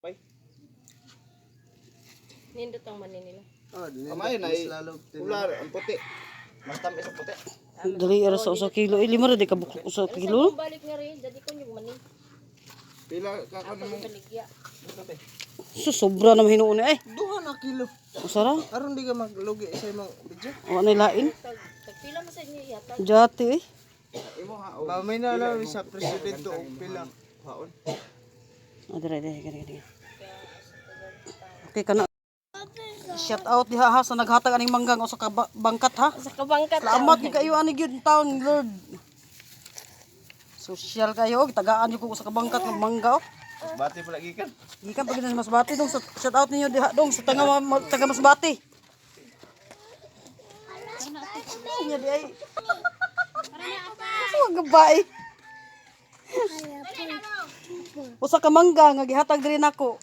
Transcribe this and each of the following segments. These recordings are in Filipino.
Bay. Nindot ang mani nila. Oh, Kamay na eh. Ular, ang puti. Mas tamis ang puti. Dali ara sa usa kilo. Eh, lima ra di ka buklok usa Sa kilo. balik nga rin, dadi ko yung mani. Pila ka ka baligya. So sobra na hinuon eh. Duha na kilo. Usara. Aron di ka maglugi sa imong video. Wa na lain. Tag, tagpila mo sa inyo yata. Jati eh. Imo ha. Mamay na lang sa presidente og pila. Haon. Ah, dire dire dire dire. Okay kana. Shout out diha ha sa naghatag aning manggang usa ka ba- bangkat ha. Sa kabangkat. Salamat kay kayo ani gyud taon Lord. Social kayo, tagaan niyo ko sa kabangkat ng mangga. oh. Bati pala gikan. Gikan pag sa Masbati dong sa shout out ninyo diha dong sa ma- taga Masbati. Nya di ay. Ano gabay? Usa ka mangga nga gihatag diri nako.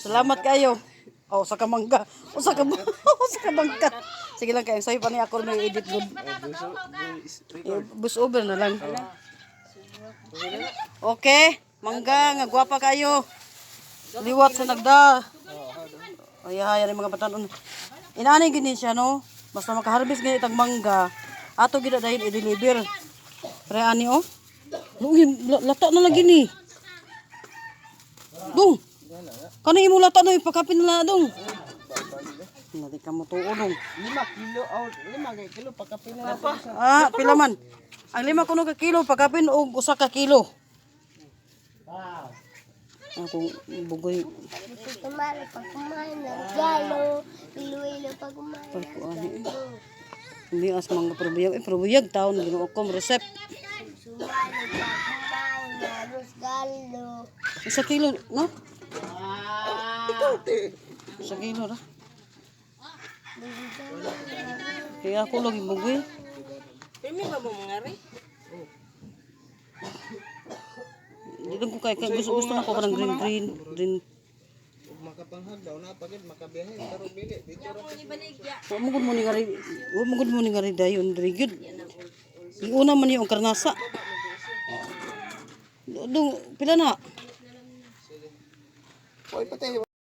Salamat kayo. Oh, usa ka mangga. Usa ka usa ka bangkat. Sige lang kayo, sayo pa ni ako may edit good. Bus over na lang. Okay, mangga nga gwapa kayo. Liwat sa nagda. Ay ay mga batanon. Inaani gini siya no. Basta makaharbis gini itang mangga. Ato gid dahil i-deliver. Pre ani oh. Lata na lagi ni. Dong. Kani imo lata na ipakapin na dong. Hindi ka mo tuo dong. 5 kilo aw 5 kay kilo pagkapila na pa. Ah, pila man. Ang lima kuno ka kilo pagkapin og usa ka kilo. Ako bugoy Kumari pag kumain ng galo, ilu-ilu pag kumain. pag ani. Hindi as mga probiyag, eh probiyag taon Ginoo ko recept. Sumali pag arroz galo. Isa kilo, no? Ikaw te. Isa kilo ra. Kaya ako lagi bugoy. Pimi ba mo mga rin? Dito ko kay gusto gusto na ko kanang green green green. Makapanghag daw na pagid makabiyahe pero bili dito ra. Wa mo gud mo ni ngari, wa mo gud mo ni ngari dayon diri gud. Iuna man yung karnasa. Dong pila na? Oy patay